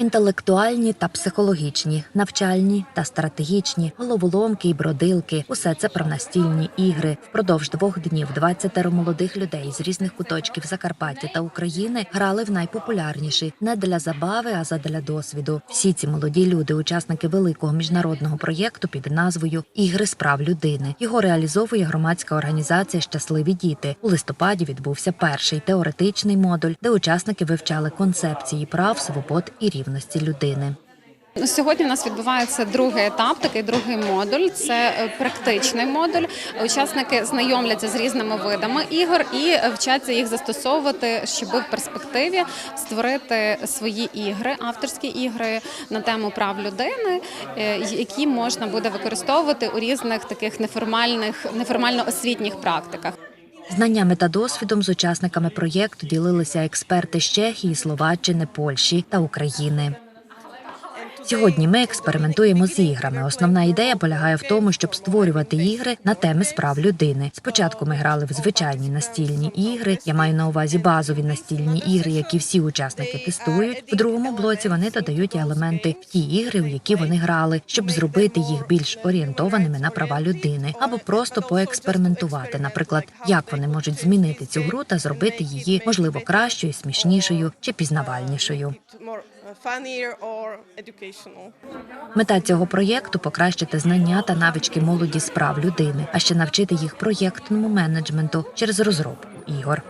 Інтелектуальні та психологічні, навчальні та стратегічні, головоломки і бродилки усе це про настільні ігри. Впродовж двох днів 20 молодих людей з різних куточків Закарпаття та України грали в найпопулярніші не для забави, а задля досвіду. Всі ці молоді люди, учасники великого міжнародного проєкту під назвою Ігри з прав людини. Його реалізовує громадська організація Щасливі діти. У листопаді відбувся перший теоретичний модуль, де учасники вивчали концепції прав, свобод і рівності людини. Ну, Сьогодні у нас відбувається другий етап, такий другий модуль. Це е, практичний модуль. Учасники знайомляться з різними видами ігор і вчаться їх застосовувати, щоб в перспективі створити свої ігри, авторські ігри на тему прав людини, е, які можна буде використовувати у різних таких неформальних, неформально освітніх практиках. Знаннями та досвідом з учасниками проєкту ділилися експерти з Чехії, Словаччини, Польщі та України. Сьогодні ми експериментуємо з іграми. Основна ідея полягає в тому, щоб створювати ігри на теми справ людини. Спочатку ми грали в звичайні настільні ігри. Я маю на увазі базові настільні ігри, які всі учасники тестують. В другому блоці вони додають елементи в ті ігри, у які вони грали, щоб зробити їх більш орієнтованими на права людини, або просто поекспериментувати, наприклад, як вони можуть змінити цю гру та зробити її можливо кращою, смішнішою чи пізнавальнішою. Мета цього проєкту покращити знання та навички молоді з прав людини, а ще навчити їх проєктному менеджменту через розробку ігор.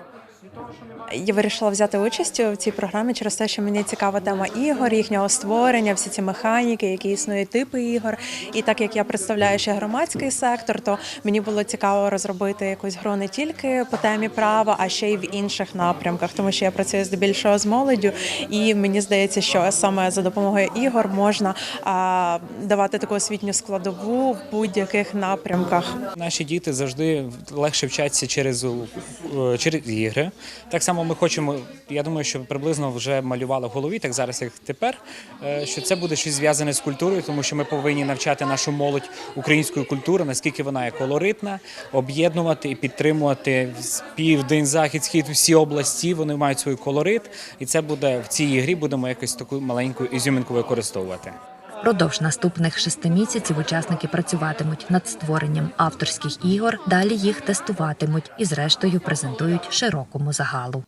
Я вирішила взяти участь у цій програмі через те, що мені цікава тема ігор, їхнього створення, всі ці механіки, які існують типи ігор. І так як я представляю ще громадський сектор, то мені було цікаво розробити якусь гру не тільки по темі права, а ще й в інших напрямках, тому що я працюю здебільшого з молоддю, і мені здається, що саме за допомогою ігор можна а, давати таку освітню складову в будь-яких напрямках. Наші діти завжди легше вчаться через, е, через ігри. Так само ми хочемо, я думаю, що приблизно вже малювали в голові, так зараз як тепер, е, що це буде щось зв'язане з культурою, тому що ми повинні навчати нашу молодь української культури, наскільки вона є колоритна, об'єднувати і підтримувати південь, захід, схід, всі області. Вони мають свій колорит, і це буде в цій ігрі. Будемо якось таку маленьку ізюминку використовувати. Впродовж наступних шести місяців учасники працюватимуть над створенням авторських ігор, далі їх тестуватимуть і, зрештою, презентують широкому загалу.